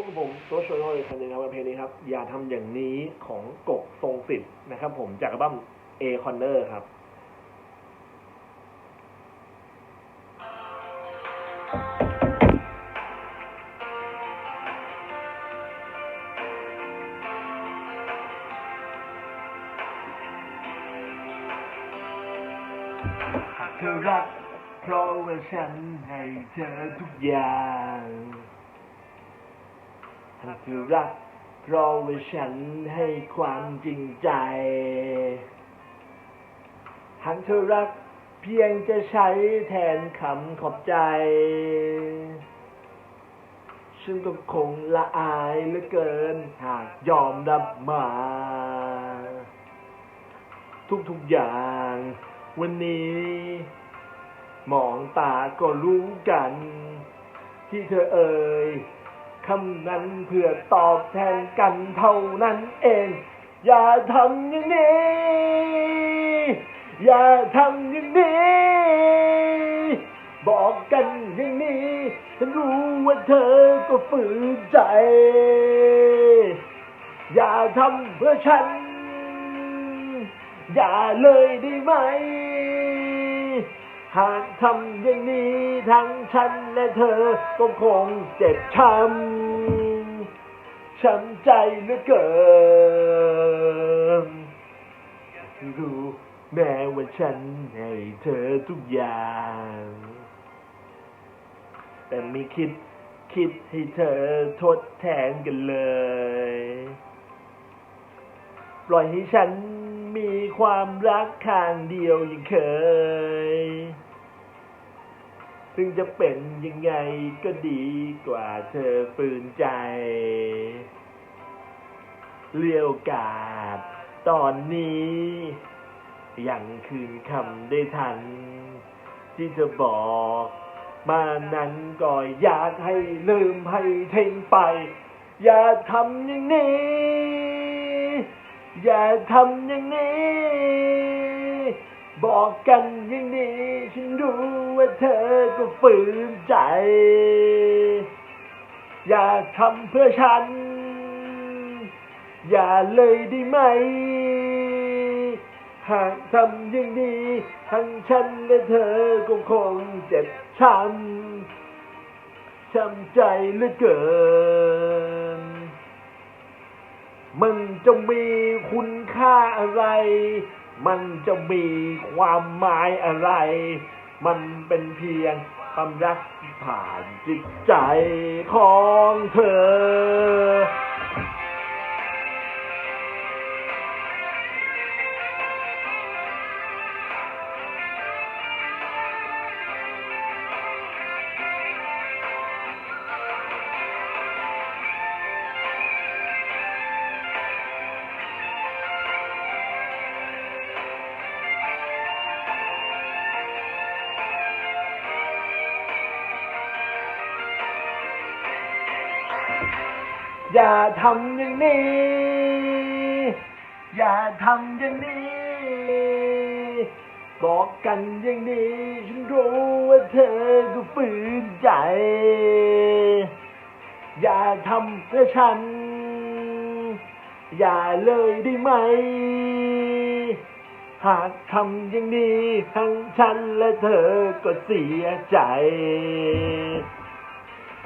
บกับผมโซชโนอีกครั้งนึงครับเพลงนี้ครับ อย่าทำอย่างนี้ของกกทรงสิทธิ์นะครับ ผมจากอัลบั้ม A Corner ครับเธอรักเพราะว่าฉันให้เธอทุกอย่าง หากเธอรักเพราะว่าฉันให้ความจริงใจหากเธอรักเพียงจะใช้แทนคำขอบใจ ฉันก็คงละอายเหลือเกินหากยอมรับมา ทุกๆอย่าง วันนี้ มองตาก็รู้กัน ที่เธอเอ่ย คำนั้นเพื่อตอบแทนกันเท่านั้นเอง อย่าทำอย่างนี้ อย่าทำอย่างนี้ บอกกันอย่างนี้ฉันรู้ว่าเธอก็ฝืนใจ อย่าทำเพื่อฉัน อย่าเลยได้ไหม หากทำอย่างนี้ทั้งฉันและเธอก็คงเจ็บช้ำช้ำใจเหลือเกินรู้แม้ว่าฉันให้เธอทุกอย่าง แต่ไม่คิดคิดให้เธอทดแทนกันเลย ปล่อยให้ฉันมีความรักข้างเดียวอย่างเคย ซึ่งจะเป็นยังไงก็ดีกว่าเธอฝืนใจเลี้ยวกาดตอนนี้ยังคืนคำได้ทัน ที่เธอบอกมานั้นก็อยากให้ลืมให้ทิ้งไป อย่าทำอย่างนี้ อย่าทำอย่างนี้ บอกกันอย่างนี้ ฉันรู้ว่าเธอก็ฝืนใจ อย่าทำเพื่อฉัน อย่าเลยได้ไหม หากทำอย่างนี้ทั้งฉันและเธอก็คงเจ็บช้ำช้ำใจเหลือเกิน มันจะมีคุณค่าอะไร มันจะมีความหมายอะไร มันเป็นเพียงความรักผ่านจิตใจของเธอ อย่าทำอย่างนี้ อย่าทำอย่างนี้ บอกกันอย่างนี้ ฉันรู้ว่าเธอก็ฝืนใจ อย่าทำเพื่อฉัน อย่าเลยได้ไหม หากทำอย่างนี้ทั้งฉันและเธอก็เสียใจ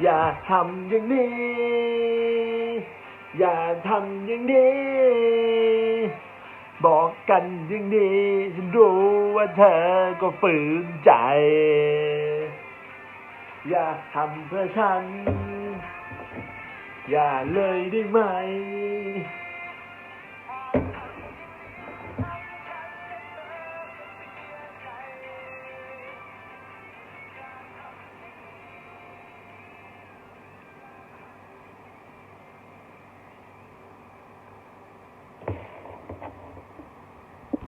อย่าทำอย่างนี้ อย่าทำอย่างนี้ บอกกันอย่างนี้ฉันรู้ว่าเธอก็ฝืนใจ อย่าทำเพื่อฉัน อย่าเลยได้ไหม